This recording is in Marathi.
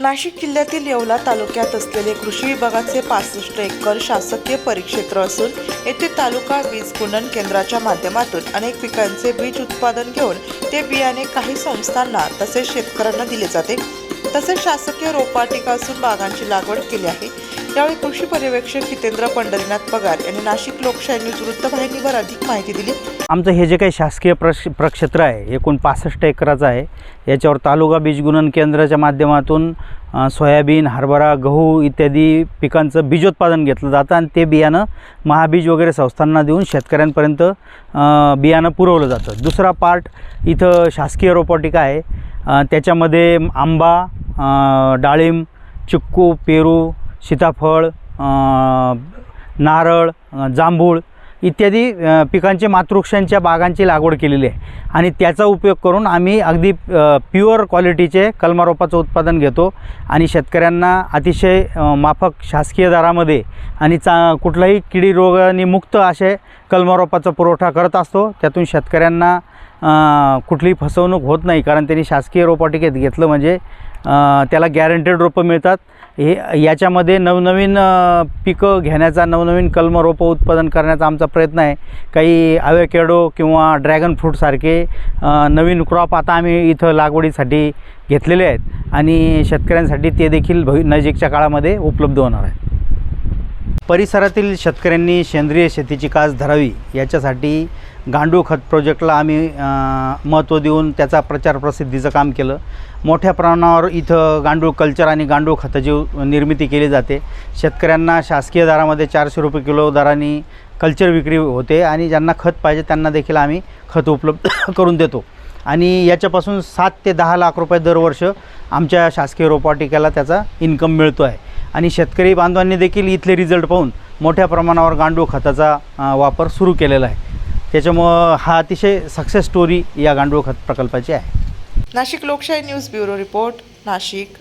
नाशिक जिल्ह्यातील येवला तालुक्यात असलेले कृषी विभागाचे पासष्ट एकर शासकीय परिक्षेत्र असून येथे तालुका वीज गुणन केंद्राच्या माध्यमातून अनेक पिकांचे बीज उत्पादन घेऊन ते बियाणे काही संस्थांना तसेच शेतकऱ्यांना दिले जाते. तसेच शासकीय रोपाटिका असून बागांची लागवड केली आहे. यावेळी कृषी पर्यवेक्षक हितेंद्र पंढरीनाथ पगार यांनी नाशिक लोकशाही न्यूज वृत्तवाहिनीवर अधिक माहिती दिली. आमचं हे जे काही शासकीय प्रक्ष प्रक्षेत्र आहे एकूण पासष्ट एकराचं आहे. याच्यावर तालुका बीज गुणन केंद्राच्या माध्यमातून सोयाबीन हरभरा गहू इत्यादी पिकांचं बीजोत्पादन घेतलं जातं आणि ते बियाणं महाबीज वगैरे संस्थांना देऊन शेतकऱ्यांपर्यंत बियाणं पुरवलं जातं. दुसरा पार्ट इथं शासकीय रोपॉटिका आहे. त्याच्यामध्ये आंबा डाळिंब चिक्कू पेरू सीताफळ नारळ जांभूळ इत्यादी पिकांचे मातृक्षांच्या बागांची लागवड केलेली आहे. आणि त्याचा उपयोग करून आम्ही अगदी प्युअर क्वालिटीचे कलमारोपाचं उत्पादन घेतो आणि शेतकऱ्यांना अतिशय माफक शासकीय दरामध्ये आणि चा कुठलाही किडी रोगाने मुक्त असे कलमारोपाचा पुरवठा करत असतो. त्यातून शेतकऱ्यांना कुठलीही फसवणूक होत नाही. कारण त्यांनी शासकीय रोपाटिकेत घेतलं म्हणजे त्याला गॅरंटेड रोपं मिळतात. हे याच्यामध्ये नवनवीन पिकं घेण्याचा नवनवीन कलम रोपं उत्पादन करण्याचा आमचा प्रयत्न आहे. काही अवेकेडो किंवा ड्रॅगन फ्रूटसारखे नवीन क्रॉप आता आम्ही इथं लागवडीसाठी घेतलेले आहेत आणि शेतकऱ्यांसाठी ते देखील भवि नजीकच्या काळामध्ये उपलब्ध होणार आहे. परिसरातील शेतकऱ्यांनी सेंद्रिय शेतीची कास धरावी याच्यासाठी गांडूळ खत प्रोजेक्टला आम्ही महत्त्व देऊन त्याचा प्रचार प्रसिद्धीचं काम केलं. मोठ्या प्रमाणावर इथं गांडूळ कल्चर आणि गांडूळ खताची निर्मिती केली जाते शेतकऱ्यांना शासकीय दरामध्ये चारशे रुपये किलो दराने कल्चर विक्री होते आणि ज्यांना खत पाहिजे त्यांना देखील आम्ही खत उपलब्ध करून देतो. आणि याच्यापासून सात ते दहा लाख रुपये दरवर्ष आमच्या शासकीय रोपवाटिकेला त्याचा इन्कम मिळतो आहे. आणि शेतकरी बांधवांनी देखील इथले रिझल्ट पाहून मोठ्या प्रमाणावर गांडूळ खताचा वापर सुरू केलेला आहे. त्याच्यामुळं हा अतिशय सक्सेस स्टोरी या गांडूळ खत प्रकल्पाची आहे. नाशिक लोकशाही न्यूज ब्युरो रिपोर्ट नाशिक.